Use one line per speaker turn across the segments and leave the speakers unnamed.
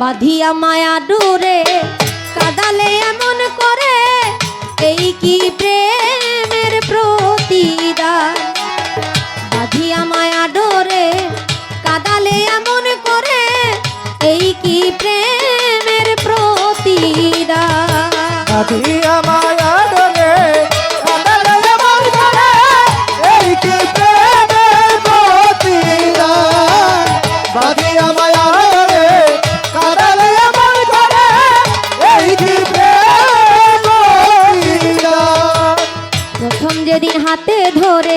বাঁধিয়া মায়া ডোরে কাদালে এমন করে, এই কি প্রেমের প্রতিদা বাঁধিয়া মায়া ডোরে কাদালে এমন করে, এই কি প্রেমের
প্রতিদা বাঁধিয়া মায়া
হাতে ধরে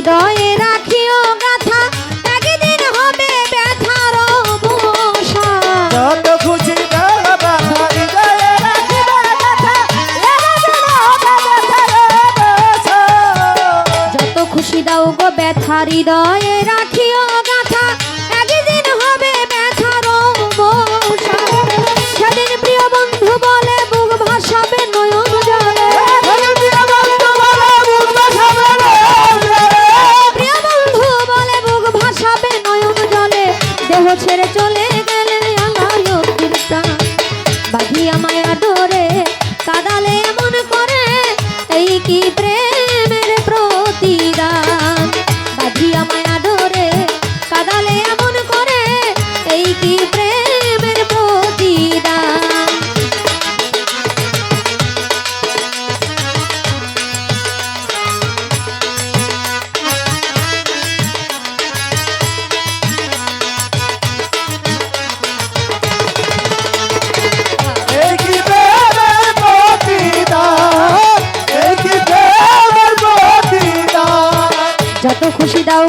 হৃদয়ে রাখিও গাথা একদিন হবে ব্যথার অবসা
যত খুশি
যত খুশি দাও গো ব্যথা হৃদয়ে রাখিও y